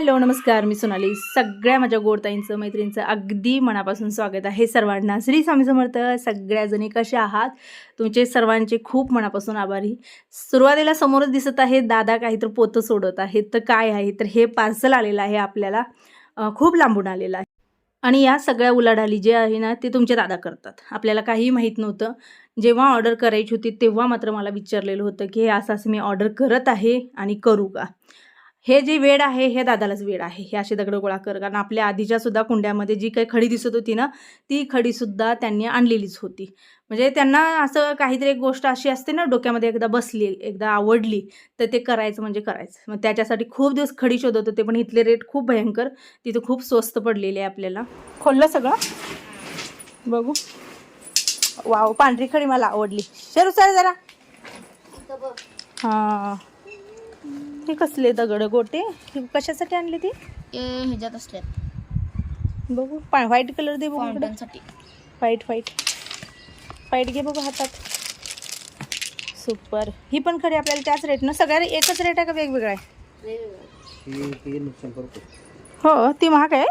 Hello नमस्कार. मी सोनाली. सगळ्या माझ्या गोडताईंचं मैत्रिणींचं अगदी मनापासून स्वागत आहे सर्वांना. श्री स्वामी समर्थ सगळ्याजणी कसे आहात? तुमचे सर्वांचे खूप मनापासून आभारी. सुरुवातीला समोरच दिसत आहे दादा काहीतरी पोतं सोडत आहेत. तर काय आहे? तर हे पार्सल आलेलं आहे आपल्याला. खूप लांबून आलेलं आहे. आणि या सगळ्या उलाढाली जे आहे ना ते तुमचे दादा करतात. आपल्याला काहीही माहीत नव्हतं. जेव्हा ऑर्डर करायची होती तेव्हा मात्र मला विचारलेलं होतं की हे असं असं मी ऑर्डर करत आहे आणि करू का? हे जे वेड आहे हे दादालाच वेड आहे. हे असे दगड गोळा कर. कारण आपल्या आधीच्या सुद्धा कुंड्यामध्ये जी काही खडी दिसत होती ना ती खडीसुद्धा त्यांनी आणलेलीच होती. म्हणजे त्यांना असं काहीतरी एक गोष्ट अशी असते ना डोक्यामध्ये एकदा बसली एकदा आवडली तर ते करायचं म्हणजे करायचं. मग त्याच्यासाठी खूप दिवस खडी शोधत होते पण इथले रेट खूप भयंकर. तिथे खूप स्वस्त पडलेले आहे आपल्याला. खोललं सगळं? बघू. वाव पांढरी खडी मला आवडली. शरू सर जरा. हां. हे कसले दगड गोटे? हे कशासाठी आणले ती? ह्याच्यात असल्यात बघू. पा व्हाईट कलर दे बघू फाउंटनसाठी व्हाईट व्हाईट व्हाईट घे बघू हातात. सुपर ही पण खरी आपल्याला त्याच रेट ना? सगळ्या एकच रेट आहे का वेगवेगळा आहे? हो ती महाग आहे.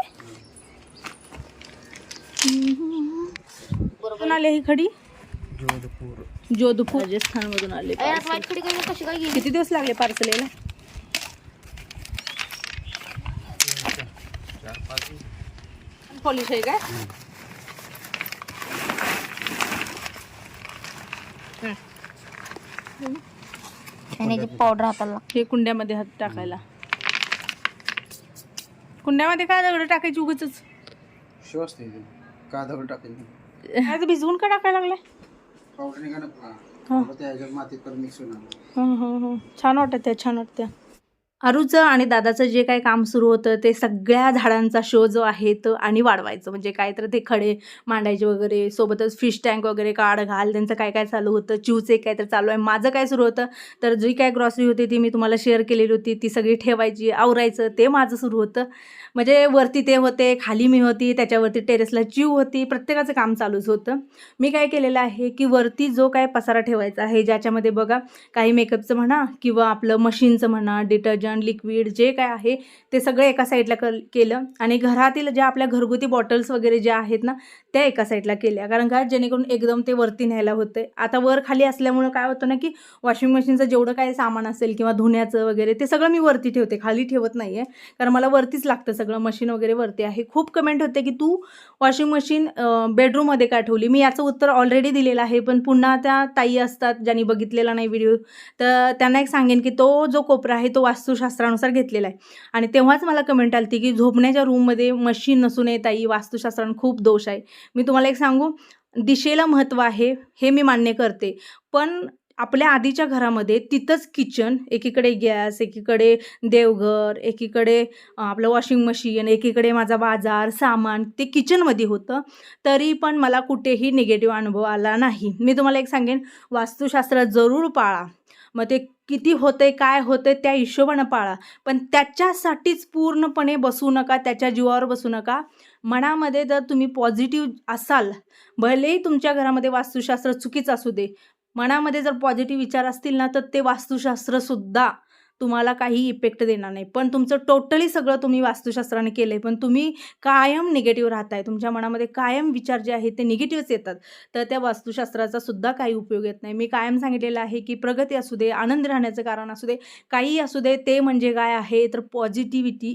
कुठून आले ही खडी? जोधपूर. राजस्थानमधून आले यात व्हाईट खडी कशी काय गेली? किती दिवस लागले पार्सल यायला? पॉलिश आहे काय पावडर हाताला हे कुंड्यामध्ये हात टाकायला कुंड्यामध्ये काय दगड टाकायची उगच शिव असते इथे. का दगड टाकेल आता भिजवून का टाकायला लागलाय पावडर. हा. मातीत मिक्स होणार हं, हं, हं. छान वाटत छान वाटतं अरुचं आणि दादाचं जे काही काम सुरू होतं ते सगळ्या झाडांचा शो जो आहे तो आणि वाढवायचं. म्हणजे काय तर ते खडे मांडायचे वगैरे सोबतच फिश टँक वगैरे काढ घाल त्यांचं काय काय चालू होतं चिवचे काय तर चालू आहे. माझं काय सुरू होतं तर जी काय ग्रॉसरी होती ती मी तुम्हाला शेअर केलेली होती ती सगळी ठेवायची आवरायचं ते माझं सुरू होतं. म्हणजे वरती ते होते खाली मी होती त्याच्यावरती टेरेसला चिव होती प्रत्येकाचं काम चालूच होतं. मी काय केलेलं आहे की वरती जो काय पसारा ठेवायचा आहे ज्याच्यामध्ये बघा काही मेकअपचं म्हणा किंवा आपलं मशीनचं म्हणा डिटर्जंट लिक्विड जे काय आहे ते सगळं एका साईडला क केलं आणि घरातील ज्या आपल्या घरगुती बॉटल्स वगैरे ज्या आहेत ना त्या एका साईडला केल्या. कारण का जेणेकरून एकदम ते वरती न्यायला होतं आता वर खाली असल्यामुळं काय होतं ना की वॉशिंग मशीनचं जेवढं काय सामान असेल किंवा धुण्याचं वगैरे ते सगळं मी वरती ठेवते. खाली ठेवत नाही आहे कारण मला वरतीच लागतं सगळं. मशीन वगैरे वरती आहे. खूप कमेंट होते की तू वॉशिंग मशीन बेडरूममध्ये का ठेवली? मी याचं उत्तर ऑलरेडी दिलेलं आहे. पण पुन्हा त्या ताई असतात ज्यांनी बघितलेला नाही व्हिडिओ तर त्यांना एक सांगेन की तो जो कोपरा आहे तो वास्तू वास्तुशास्त्रानुसार घेतलेला आहे. आणि तेव्हाच मला कमेंट आली की झोपण्याच्या रूममध्ये मशीन नसून येत आई वास्तुशास्त्रानं खूप दोष आहे. मी तुम्हाला एक सांगू दिशेला महत्त्व आहे हे मी मान्य करते. पण आपल्या आधीच्या घरामध्ये तिथंच किचन एकीकडे गॅस एकीकडे देवघर एकीकडे आपलं वॉशिंग मशीन एकीकडे माझा बाजार सामान ते किचनमध्ये होतं. तरी पण मला कुठेही निगेटिव्ह अनुभव आला नाही. मी तुम्हाला एक सांगेन वास्तुशास्त्र जरूर पाळा. मग ते किती होते काय होते त्या हिशोबानं पाळा. पण त्याच्यासाठीच पूर्णपणे बसू नका त्याच्या जीवावर बसू नका. मनामध्ये जर तुम्ही पॉझिटिव्ह असाल भलेही तुमच्या घरामध्ये वास्तुशास्त्र चुकीचं असू दे मनामध्ये जर पॉझिटिव्ह विचार असतील ना तर ते वास्तुशास्त्रसुद्धा तुम्हाला काही इफेक्ट देणार नाही. पण तुमचं टोटली सगळं तुम्ही वास्तुशास्त्राने केलं आहे पण तुम्ही कायम निगेटिव्ह राहताय. तुमच्या मनामध्ये कायम विचार जे आहेत ते निगेटिव्हच येतात. तर त्या वास्तुशास्त्राचा सुद्धा काही उपयोग येत नाही. मी कायम सांगितलेलं आहे की प्रगती असू दे आनंद राहण्याचं कारण असू दे काही असू दे ते म्हणजे काय आहे? तर पॉझिटिव्हिटी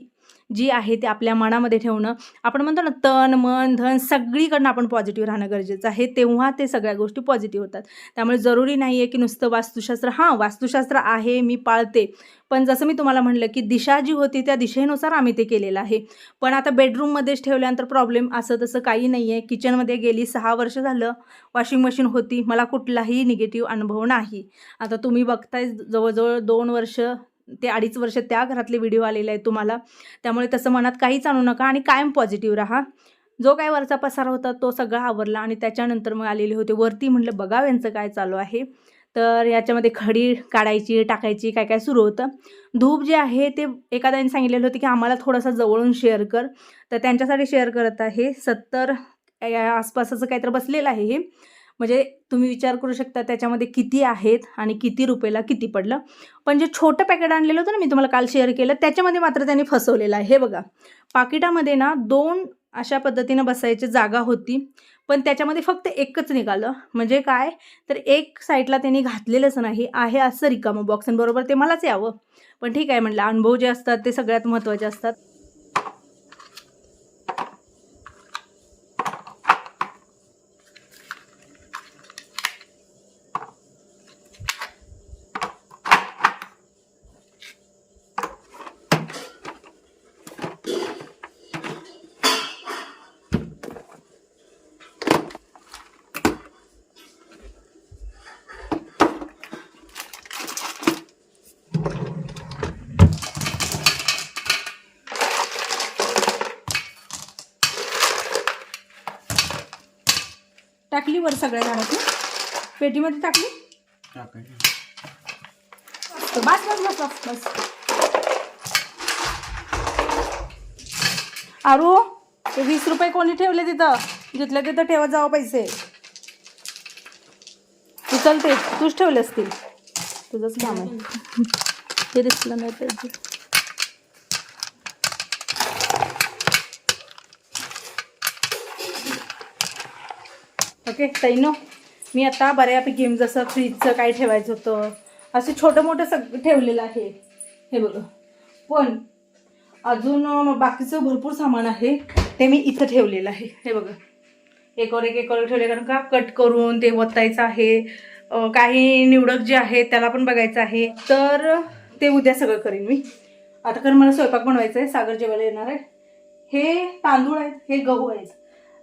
जी आहे ते आपल्या मनामध्ये ठेवणं आपण म्हणतो ना तन मन धन सगळीकडनं आपण पॉझिटिव्ह राहणं गरजेचं आहे. तेव्हा ते सगळ्या गोष्टी पॉझिटिव्ह होतात. त्यामुळे जरुरी नाही आहे की नुसतं वास्तुशास्त्र हां वास्तुशास्त्र आहे मी पाळते. पण जसं मी तुम्हाला म्हणलं की दिशा जी होती त्या दिशेनुसार आम्ही ते केलेलं आहे. पण आता बेडरूममध्येच ठेवल्यानंतर प्रॉब्लेम असं तसं काही नाही आहे किचनमध्ये गेली सहा वर्ष झालं वॉशिंग मशीन होती. मला कुठलाही निगेटिव्ह अनुभव नाही. आता तुम्ही बघताय जवळजवळ दोन वर्ष ते अडीच वर्ष त्या घरातले व्हिडिओ आलेले आहेत तुम्हाला. त्यामुळे तसं मनात काहीच आणू नका आणि कायम पॉझिटिव्ह राहा. जो काय वरचा पसार होता तो सगळा आवरला आणि त्याच्यानंतर मग आलेले होते. वरती म्हटलं बघाव यांचं काय चालू आहे. तर याच्यामध्ये खडी काढायची टाकायची काय काय सुरू होतं. धूप जे आहे ते एखाद्याने सांगितलेलं होतं की आम्हाला थोडंसं जवळून शेअर कर. तर त्यांच्यासाठी शेअर करत आहे. सत्तर या काहीतरी बसलेलं आहे हे. म्हणजे तुम्ही विचार करू शकता त्याच्यामध्ये किती आहेत आणि किती रुपयाला किती पडलं. पण जे छोटं पॅकेट आणलेलं होतं ना मी तुम्हाला काल शेअर केलं त्याच्यामध्ये मात्र त्यांनी फसवलेलं आहे. हे बघा पाकिटामध्ये ना दोन अशा पद्धतीनं बसायची जागा होती पण त्याच्यामध्ये फक्त एकच निघालं. म्हणजे काय? तर एक साईडला त्यांनी घातलेलंच नाही. आहे असं रिकामं बॉक्सांबरोबर ते मलाच यावं. पण ठीक आहे म्हटलं अनुभव जे असतात ते सगळ्यात महत्त्वाचे असतात. टाकली वर सगळ्या झाडाची. पेटीमध्ये टाकली. बस बस बस बस बस. आरू ते वीस रुपये कोणी ठेवले तिथं? जिथल्या तिथं ठेवत जावं पैसे. उचलते तूच ठेवले असतील. तुझंच काम आहे. ते दिसलं नाही पाहिजे. ओके तैनो मी आता बऱ्यापैकी गेम जसं फ्रीजचं काय ठेवायचं होतं असं छोटं मोठं सग ठेवलेलं आहे. हे बघा. पण अजून बाकीचं भरपूर सामान आहे ते मी इथं ठेवलेलं आहे. हे बघा. एकावर एक एकावर एक ठेवले कारण का कट करून ते ओतायचं आहे. काही निवडक जे आहे त्याला पण बघायचं आहे. तर ते उद्या सगळं करेन मी. आता कारण मला स्वयंपाक बनवायचा आहे सागर जेवायला येणार आहे. हे तांदूळ आहेत हे गहू आहेत.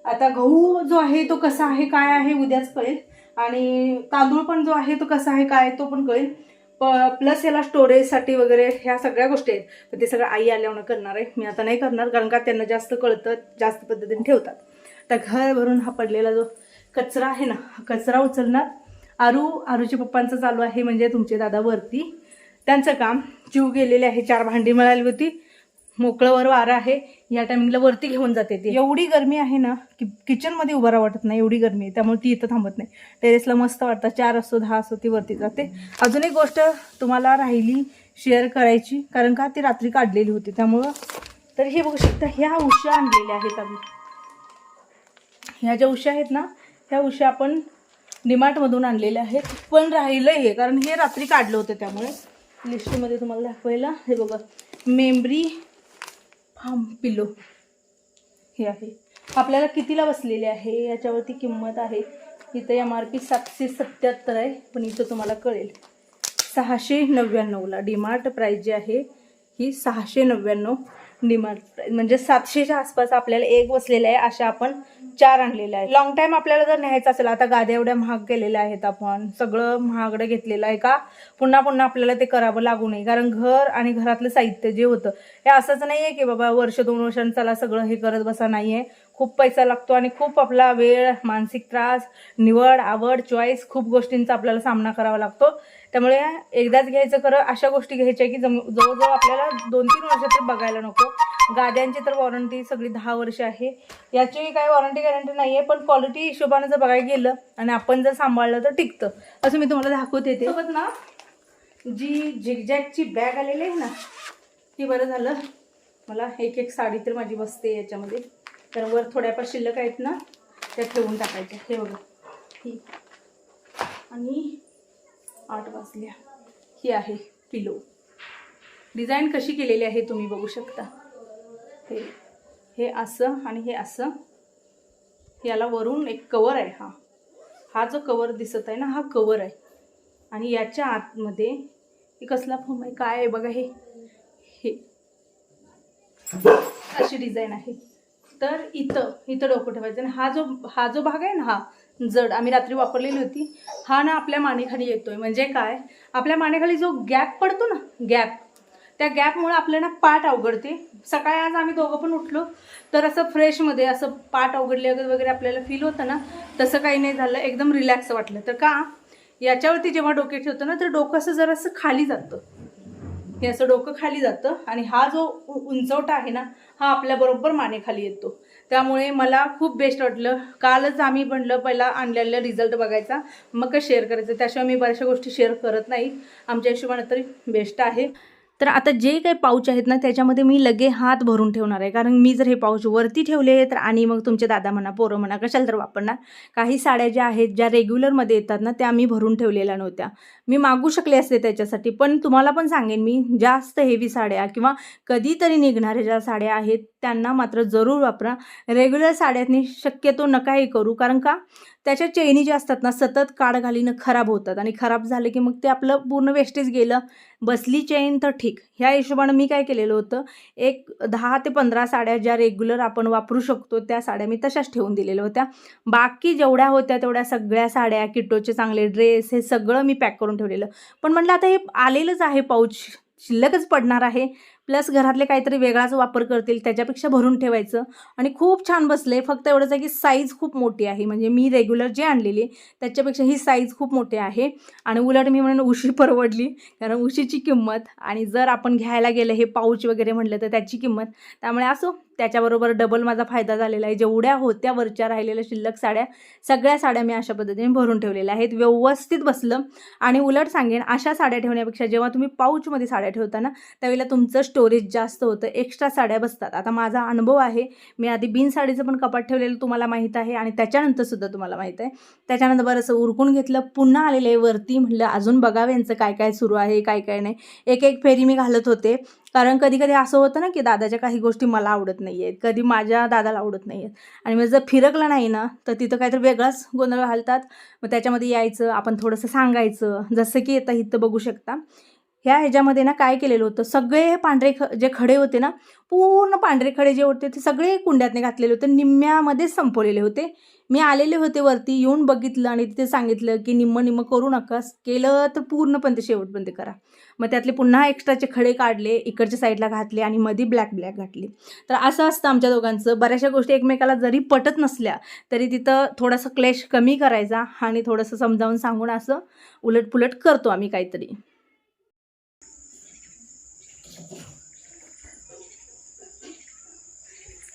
आता गहू जो आहे तो कसा आहे काय आहे उद्याच कळेल. आणि तांदूळ पण जो आहे तो कसा आहे काय तो पण कळेल. प प्लस याला स्टोरेजसाठी वगैरे ह्या सगळ्या गोष्टी आहेत. पण ते सगळं आई आल्यावर करणार आहे. मी आता नाही करणार कारण का त्यांना जास्त कळतं जास्त पद्धतीने ठेवतात. तर घर भरून हा पडलेला जो कचरा आहे ना हा कचरा उचलणार. आरू आरूच्या पप्पांचं चालू आहे म्हणजे तुमचे दादा वरती. त्यांचं काम जीव गेलेले आहे चार भांडी मिळाली होती. मोकळं वर वारं आहे या टायमिंगला वरती घेऊन जाते ती. एवढी गरमी आहे ना की किचनमध्ये उभं राहा वाटत नाही एवढी गरमी आहे. त्यामुळे ती इथं थांबत नाही. टेरेसला मस्त वाटतं चार असो दहा असो ती वरती जाते. अजून एक गोष्ट तुम्हाला राहिली शेअर करायची कारण का ती रात्री काढलेली होती. त्यामुळं तर हे बघू शकता ह्या उशा आणलेल्या आहेत आम्ही. ह्या ज्या उशा आहेत ना ह्या उशा आपण डिमार्टमधून आणलेल्या आहेत. पण राहिलं हे कारण हे रात्री काढलं होतं त्यामुळे. लिस्टमध्ये तुम्हाला दाखवायला हे बघा. मेमरी हाम पिलो हे आहे. आपल्याला कितीला बसलेले आहे? याच्यावरती किंमत आहे. इथं एम आर पी सातशे सत्याहत्तर आहे पण इथं तुम्हाला कळेल. सहाशे नव्याण्णवला डिमार्ट प्राईज जी आहे ही सहाशे नव्याण्णव डिमार्ट म्हणजे सातशेच्या आसपास आपल्याला एक बसलेला आहे अशा आपण चार आणलेले आहे लॉंग टाइम आपल्याला जर न्यायचं असेल आता गाद्या एवढ्या महाग गेलेल्या आहेत आपण. सगळं महागडं घेतलेलं आहे का? पुन्हा पुन्हा आपल्याला ते करावं लागू नये. कारण घर आणि घरातलं साहित्य जे होतं हे असंच नाही आहे की बाबा वर्ष दोन वर्षांचा चला सगळं हे करत बसा नाही आहे खूप पैसा लागतो आणि खूप आपला वेळ मानसिक त्रास निवड आवड चॉईस खूप गोष्टींचा आपल्याला सामना करावा लागतो. त्यामुळे एकदाच घ्यायचं खरं अशा गोष्टी घ्यायच्या की जम जवळजवळ आपल्याला दोन तीन वर्ष तर बघायला नको. गाद्यांची तर वॉरंटी सगळी दहा वर्ष आहे. याची काही वॉरंटी गॅरंटी नाही आहे पण क्वालिटी हिशोबाने जर बघायला गेलं आणि आपण जर सांभाळलं तर टिकतं. असं मी तुम्हाला दाखवते ते सोबत ना जी झिगझॅगची बॅग आलेली आहे ना ती बरं झालं. मला एक एक साडी तर माझी बसते याच्यामध्ये. तर वर थोड्याफार शिल्लक आहेत ना त्या ठेवून टाकायच्या. हे बघा. ही आणि आठ वाजल्या. ही आहे पिलो. डिझाईन कशी केलेली आहे तुम्ही बघू शकता. हे हे असं आणि हे असं. याला वरून एक कवर आहे हा. हा जो कवर दिसत आहे ना हा कवर आहे. आणि याच्या आतमध्ये हे कसला फॉर्म आहे? काय आहे बघा हे. हे. अशी डिझाईन आहे. तर इथं इथं डोकं ठेवायचं आणि हा जो हा जो भाग आहे ना हा जड आम्ही रात्री वापरलेली होती. हा ना आपल्या मानेखाली येतोय. म्हणजे काय? आपल्या मानेखाली जो गॅप पडतो ना गॅप त्या गॅपमुळे आपल्याला पाठ अवघडते. सकाळी आज आम्ही दोघं पण उठलो तर असं फ्रेशमध्ये असं पाठ अवघडले वगैरे आपल्याला फील होतं ना तसं काही नाही झालं. एकदम रिलॅक्स वाटलं. तर का? याच्यावरती जेव्हा डोके ठेवतो ना तर डोकं असं जरासं खाली जातं. हे असं डोकं खाली जातं आणि हा जो उ- उंचवटा आहे ना हा आपल्याबरोबर मानेखाली येतो. त्यामुळे मला खूप बेस्ट वाटलं. कालच आम्ही म्हणलं पहिला आणलेला रिझल्ट बघायचा. मग शेअर करायचं? त्याशिवाय मी बऱ्याचशा गोष्टी शेअर करत नाही. आमच्या हिशोबाने तरी बेस्ट आहे. तर आता जे काही पाऊच आहेत ना त्याच्यामध्ये मी लगे हात भरून ठेवणार आहे. कारण मी जर हे पाऊच वरती ठेवले तर आणि मग तुमचे दादा म्हणा पोरं म्हणा कशाला तर वापरणार? काही साड्या ज्या आहेत ज्या रेग्युलरमध्ये येतात ना त्या मी भरून ठेवलेल्या नव्हत्या. मी मागू शकले असते त्याच्यासाठी पण तुम्हाला पण सांगेन मी जास्त हेवी साड्या किंवा कधीतरी निघणाऱ्या ज्या साड्या आहेत त्यांना मात्र जरूर वापरा. रेग्युलर साड्यांनी शक्यतो नकाही करू कारण का? त्याच्या चेनी ज्या असतात ना सतत काड घालीनं खराब होतात आणि खराब झाले की मग ते आपलं पूर्ण वेस्टेज गेलं. बसली चेन तर ठीक. ह्या हिशोबानं मी काय केलेलं होतं एक दहा ते पंधरा साड्या ज्या रेग्युलर आपण वापरू शकतो त्या साड्या मी तशाच ठेवून दिलेल्या होत्या. बाकी जेवढ्या होत्या तेवढ्या सगळ्या साड्या किटोचे चांगले ड्रेस हे सगळं मी पॅक करून ठेवलेलं. पण म्हटलं आता हे आलेलंच आहे पाऊच शिल्लकच पडणार आहे. प्लस घरातले काहीतरी वेगळाच वापर करतील त्याच्यापेक्षा भरून ठेवायचं. आणि खूप छान बसले. फक्त एवढंच आहे की साईज खूप मोठी आहे. म्हणजे मी रेग्युलर जे आणलेली त्याच्यापेक्षा ही साईज खूप मोठी आहे. आणि उलट मी म्हणून उशी परवडली. कारण उशीची किंमत. आणि जर आपण घ्यायला गेलं हे पाऊच वगैरे म्हटलं तर त्याची किंमत. त्यामुळे असो त्याच्याबरोबर डबल माझा फायदा झालेला आहे. जेवढ्या होत्या वरच्या राहिलेल्या शिल्लक साड्या सगळ्या साड्या मी अशा पद्धतीने भरून ठेवलेल्या आहेत. व्यवस्थित बसलं. आणि उलट सांगेन अशा साड्या ठेवण्यापेक्षा जेव्हा तुम्ही पाऊचमध्ये साड्या ठेवता ना त्यावेळेला तुमचं स्टोरेज जास्त होतं. एक्स्ट्रा साड्या बसतात. आता माझा अनुभव आहे मी आधी बिन साडीचं पण कपाट ठेवलेलं तुम्हाला माहीत आहे आणि त्याच्यानंतर सुद्धा तुम्हाला माहीत आहे. त्याच्यानंतर बरंसं उरकून घेतलं पुन्हा आलेलं आहे वरती. म्हटलं अजून बघावे यांचं काय काय सुरू आहे काय काय नाही. एक एक फेरी मी घालत होते. कारण कधी कधी असं होतं ना की दादाच्या काही गोष्टी मला आवडत नाही आहेत कधी माझ्या दादाला आवडत नाही आहेत आणि मग जर फिरकलं नाही ना तर तिथं काहीतरी वेगळाच गोंधळ घालतात. मग त्याच्यामध्ये यायचं आपण थोडंसं सांगायचं. जसं की येतं इथं बघू शकता ह्या ह्याच्यामध्ये ना काय केलेलं होतं? सगळे पांढरे ख जे खडे होते ना पूर्ण पांढरे खडे जे होते ते सगळे कुंड्यातने घातलेले होते निम्म्यामध्येच संपवलेले होते. मी आलेले होते वरती येऊन बघितलं आणि तिथे सांगितलं की निम्म निम्म करू नका केलं तर पूर्ण पण ते शेवटपर्यंत करा. मग त्यातले पुन्हा एक्स्ट्राचे खडे काढले इकडच्या साईडला घातले आणि मध्ये ब्लॅक ब्लॅक घातले. तर असं असतं आमच्या दोघांचं. बऱ्याचशा गोष्टी एकमेकाला जरी पटत नसल्या तरी तिथं थोडासा क्लेश कमी करायचा आणि थोडंसं समजावून सांगून असं उलटपुलट करतो आम्ही काहीतरी.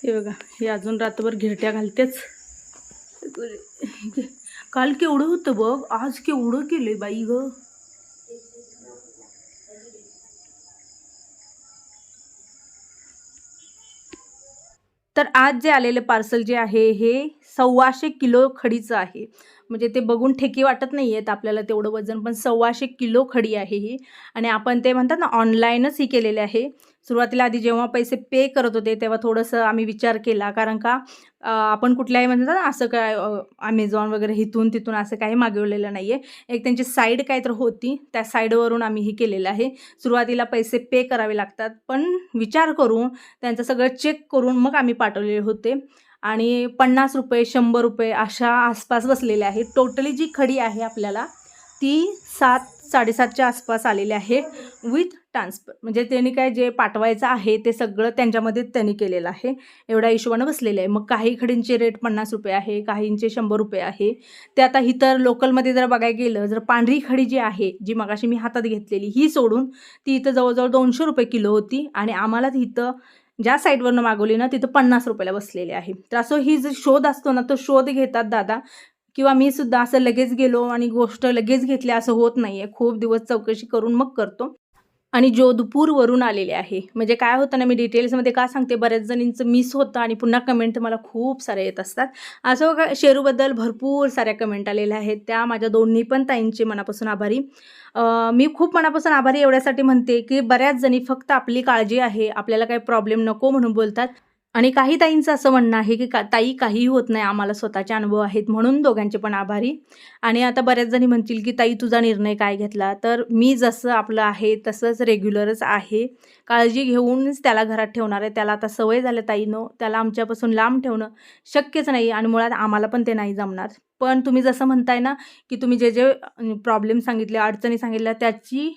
हे बघा हे अजून रात्रभर घिरट्या घालतेच. काल केवढं होतं बघ आज केवढं केलंय बाई ग. तर आज जे आलेले पार्सल जे आहे हे सव्वाशे किलो खडीचं आहे. म्हणजे ते बघून ठेकी वाटत नाही आहेत आपल्याला तेवढं वजन पण सव्वाशे किलो खडी आहे ही. आणि आपण ते म्हणतात ना ऑनलाईनच ही केलेले आहे. सुरुवातीला आधी जेव्हा पैसे पे करत होते तेव्हा थोडंसं आम्ही विचार केला. कारण का आपण कुठल्याही म्हणतात ना असं काय अमेझॉन वगैरे इथून तिथून असं काही मागवलेलं नाही आहे एक त्यांची साईड काय तर होती त्या साईडवरून आम्ही हे केलेलं आहे. सुरुवातीला पैसे पे करावे लागतात. पण विचार करून त्यांचं सगळं चेक करून मग आम्ही पाठवलेले होते. आणि पन्नास रुपये शंभर रुपये अशा आसपास बसलेले आहे टोटली जी खडी आहे आपल्याला ती सात साडेसातच्या आसपास आलेले आहे. विथ ट्रान्सफर म्हणजे त्यांनी काय जे पाठवायचं आहे ते सगळं त्यांच्यामध्ये त्यांनी केलेलं आहे. एवढ्या हिशोबानं बसलेले आहे. मग काही खडींचे रेट पन्नास रुपये आहे काहींचे शंभर रुपये आहे. ते आता इतर लोकलमध्ये जर बघायला गेलं जर पांढरी खडी जी आहे जी मगाशी मी हातात घेतलेली ही सोडून ती इथं जवळजवळ दोनशे रुपये किलो होती आणि आम्हाला इथं ज्या साईडवरनं मागवली ना तिथं पन्नास रुपयाला बसलेले आहे. तर असं ही जो शोध असतो ना तो शोध घेतात दादा. किंवा मी सुद्धा असं लगेच गेलो आणि गोष्ट लगेच घेतली असं होत नाही आहे खूप दिवस चौकशी करून मग करतो. आणि जोधपूरवरून आलेले आहे. म्हणजे काय होतं ना मी डिटेल्समध्ये का सांगते? बऱ्याच जणींचं मिस होतं आणि पुन्हा कमेंट मला खूप साऱ्या येत असतात. असं का शेरूबद्दल भरपूर साऱ्या कमेंट आलेल्या आहेत. त्या माझ्या दोन्ही पण ताईंचे मनापासून आभारी. मी खूप मनापासून आभारी एवढ्यासाठी म्हणते की बऱ्याच जणी फक्त आपली काळजी आहे. आपल्याला काही प्रॉब्लेम नको म्हणून बोलतात. आणि काही ताईंचं असं म्हणणं आहे की का ताई काहीही होत नाही आम्हाला स्वतःचे अनुभव आहेत म्हणून दोघांचे पण आभारी. आणि आता बऱ्याच जणी म्हणतील की ताई तुझा निर्णय काय घेतला? तर मी जसं आपलं आहे तसंच रेग्युलरच आहे. काळजी घेऊनच त्याला घरात ठेवणार आहे. त्याला आता सवय झाल्या ताईनं त्याला आमच्यापासून लांब ठेवणं शक्यच नाही आणि मुळात आम्हाला पण ते नाही जमणार. पण तुम्ही जसं म्हणताय ना की तुम्ही जे जे प्रॉब्लेम सांगितले अडचणी सांगितल्या त्याची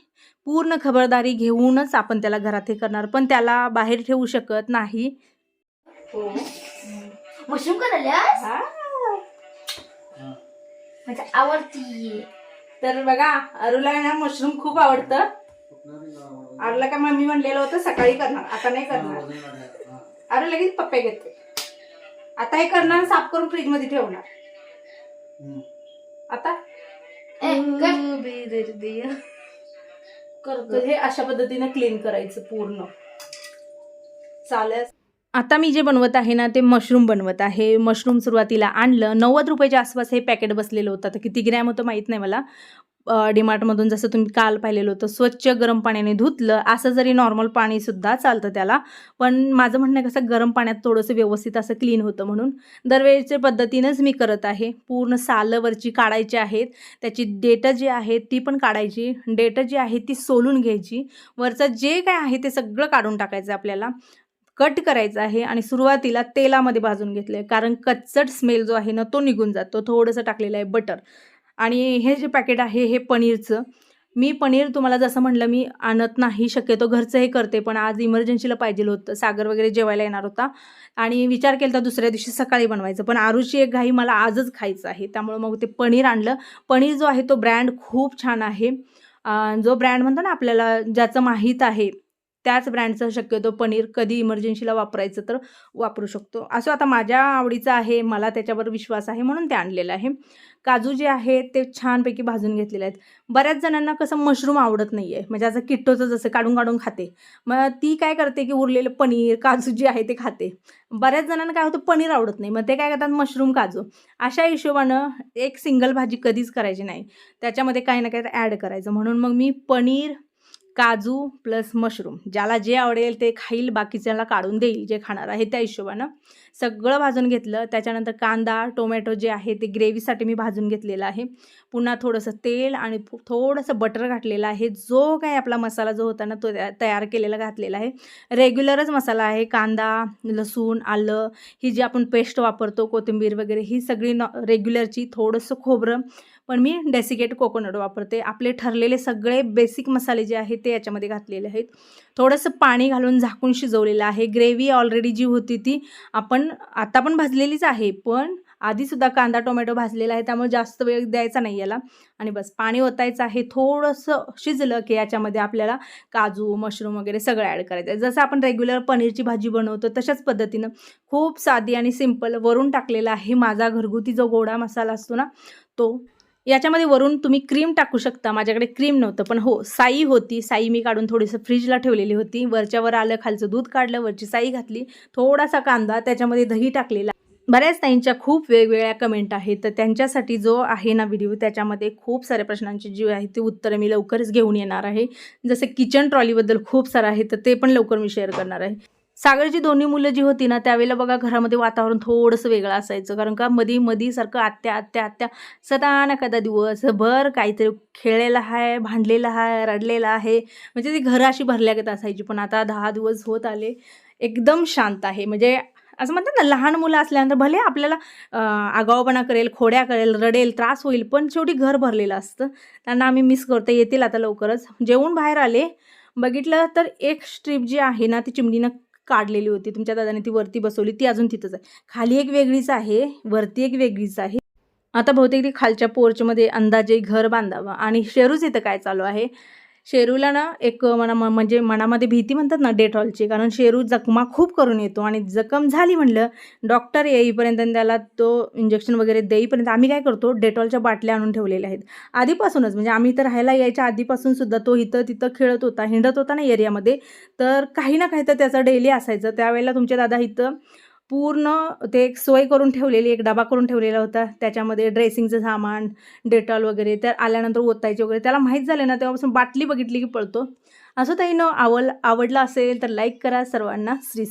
पूर्ण खबरदारी घेऊनच आपण त्याला घरात हे करणार. पण त्याला बाहेर ठेवू शकत नाही. मशरूम करायलास म्हणजे आवडती. तर बघा अरुला ना मशरूम खूप आवडतं. अरुला काय मम्मी म्हणलेलं होतं सकाळी करणार. आता नाही करणार. अरू लगेच पप्पे घेते. आता हे करणार साफ करून फ्रीजमध्ये ठेवणार. आता? ए, कर. तर हे अशा पद्धतीने क्लीन करायचं पूर्ण. चालेल. आता मी जे बनवत आहे ना ते मशरूम बनवत आहे. मशरूम सुरुवातीला आणलं. नव्वद रुपयाच्या आसपास हे पॅकेट बसलेलं होतं. तर किती ग्रॅम होतं माहीत नाही मला. डिमार्टमधून जसं तुम्ही काल पाहिलेलं होतं स्वच्छ गरम पाण्याने धुतलं. असं जरी नॉर्मल पाणीसुद्धा चालतं त्याला पण माझं म्हणणं आहे कसं गरम पाण्यात थोडंसं व्यवस्थित असं क्लीन होतं म्हणून. दरवेळेच्या पद्धतीनंच मी करत आहे. पूर्ण सालवरची काढायची आहेत. त्याची डेटं जी आहेत ती पण काढायची. डेटं जी आहे ती सोलून घ्यायची. वरचं जे काय आहे ते सगळं काढून टाकायचं आपल्याला. कट करायचं आहे आणि सुरुवातीला तेलामध्ये भाजून घेतलं आहे कारण कच्चट स्मेल जो आहे ना तो निघून जातो. थोडंसं टाकलेलं आहे बटर आणि हे जे पॅकेट आहे हे पनीरचं. मी पनीर तुम्हाला जसं म्हटलं मी आणत नाही शक्यतो घरचं हे करते पण आज इमर्जन्सीला पाहिजे होतं. सागर वगैरे जेवायला येणार होता. आणि विचार केला तर दुसऱ्या दिवशी सकाळी बनवायचं. पण आरुची एक घाई मला आजच खायचं आहे. त्यामुळं मग ते पनीर आणलं. पनीर जो आहे तो ब्रँड खूप छान आहे. जो ब्रँड म्हणतो ना आपल्याला ज्याचं माहीत आहे त्याच ब्रँडचं शक्यतो पनीर कधी इमर्जन्सीला वापरायचं तर वापरू शकतो. असं आता माझ्या आवडीचं आहे मला त्याच्यावर विश्वास आहे म्हणून ते आणलेलं आहे. काजू जे आहेत ते छानपैकी भाजून घेतलेले आहेत. बऱ्याच जणांना कसं मशरूम आवडत नाही आहे म्हणजे असं किट्टोचं जसं काढून काढून खाते. मग ती काय करते की उरलेलं पनीर काजू जे आहे ते खाते. बऱ्याच जणांना काय होतं पनीर आवडत नाही. मग ते काय करतात मशरूम काजू. अशा हिशोबानं एक सिंगल भाजी कधीच करायची नाही. त्याच्यामध्ये काही ना काही ॲड करायचं. म्हणून मग मी पनीर काजू प्लस मशरूम ज्याला जे आवडेल ते खाईल बाकीच्याला काढून देईल जे खाणार आहे त्या हिशोबानं. सगळं भाजून घेतलं त्याच्यानंतर कांदा टोमॅटो जे आहे ते ग्रेव्हीसाठी मी भाजून घेतलेलं आहे. पुन्हा थोडंसं तेल आणि थोडंसं बटर घातलेलं आहे. जो काय आपला मसाला जो होता ना तो तयार केलेला घातलेला आहे. रेग्युलरच मसाला आहे कांदा लसूण आलं ही जी आपण पेस्ट वापरतो कोथिंबीर वगैरे ही सगळी नॉ रेग्युलरची थोडंसं खोबरं पण मी डेसिकेट कोकोनट वापरते. आपले ठरलेले सगळे बेसिक मसाले जे आहेत ते याच्यामध्ये घातलेले आहेत. थोडंसं पाणी घालून झाकून शिजवलेलं आहे. ग्रेव्ही ऑलरेडी जी होती ती आपण आता पण भाजलेलीच आहे पण आधीसुद्धा कांदा टोमॅटो भाजलेला आहे त्यामुळे जास्त वेळ द्यायचा नाही याला. आणि बस पाणी ओतायचं आहे. थोडंसं शिजलं की याच्यामध्ये आपल्याला काजू मशरूम वगैरे सगळं ॲड करायचं आहे. जसं आपण रेग्युलर पनीरची भाजी बनवतो तशाच पद्धतीनं खूप साधी आणि सिंपल वरून टाकलेला आहे माझा घरगुती जो गोडा मसाला असतो ना तो याच्यामध्ये वरून तुम्ही क्रीम टाकू शकता. माझ्याकडे क्रीम नव्हतं पण हो साई होती. साई मी काढून थोडीसं फ्रीजला ठेवलेली होती. वरच्यावर आलं खालचं दूध काढलं वरची साई घातली. थोडासा कांदा त्याच्यामध्ये दही टाकलेला. बऱ्याच ताईंच्या खूप वेगवेगळ्या कमेंट आहेत. तर त्यांच्यासाठी जो आहे ना व्हिडिओ त्याच्यामध्ये खूप साऱ्या प्रश्नांची जी आहे ती उत्तरं मी लवकरच घेऊन येणार आहे. जसं किचन ट्रॉलीबद्दल खूप सारं आहे तर ते पण लवकर मी शेअर करणार आहे. सागरची दोन्ही मुलं जी होती ना त्यावेळेला बघा घरामध्ये वातावरण थोडंसं वेगळं असायचं. कारण का मधी मधी सारखं आत्या आत्या आत्या सदा ना कदा दिवस भर काहीतरी खेळलेलं आहे भांडलेलं आहे रडलेलं आहे. म्हणजे ती घरं अशी भरल्यागत असायची. पण आता दहा दिवस होत आले. एकदम शांत आहे. म्हणजे असं म्हणतात ना लहान मुलं असल्यानंतर भले आपल्याला आगावपणा आगाऊपणा करेल खोड्या करेल रडेल त्रास होईल पण शेवटी घर भरलेलं असतं. त्यांना आम्ही मिस करतो येतील आता लवकरच. जेवून बाहेर आले. बघितलं तर एक स्ट्रीप जी आहे ना ती चिमणीनं काढलेली होती. तुमच्या दादाने ती वरती बसवली. ती अजून तिथंच आहे. खाली एक वेगळीच आहे. वरती एक वेगळीच आहे. आता बहुतेक ती खालच्या पोर्चमध्ये अंदाजे घर बांधावं. आणि शेरूच इथं काय चालू आहे? शेरूला ना एक मना म- म्हणजे मनामध्ये भीती म्हणतात ना डेटॉलची. कारण शेरू जखमा खूप करून येतो आणि जखम झाली म्हणलं डॉक्टर येईपर्यंत त्याला तो इंजेक्शन वगैरे देईपर्यंत आम्ही काय करतो डेटॉलच्या बाटल्या आणून ठेवलेल्या आहेत. आधीपासूनच म्हणजे आम्ही तर राहायला यायच्या आधीपासून सुद्धा तो इथं तिथं खेळत होता हिंडत होता ना एरियामध्ये. तर काही ना काही तर त्याचं डेली असायचं. त्यावेळेला तुमचे दादा इथं पूर्ण ते एक सोय करून ठेवलेली एक डबा करून ठेवलेला होता. त्याच्यामध्ये ड्रेसिंगचं सामान डेटॉल वगैरे तर आल्यानंतर ओतायचे वगैरे. त्याला माहीत झालं ना तेव्हापासून बाटली बघितली की पळतो. असं ताईनं आवड आवडलं असेल तर लाईक करा सर्वांना. श्री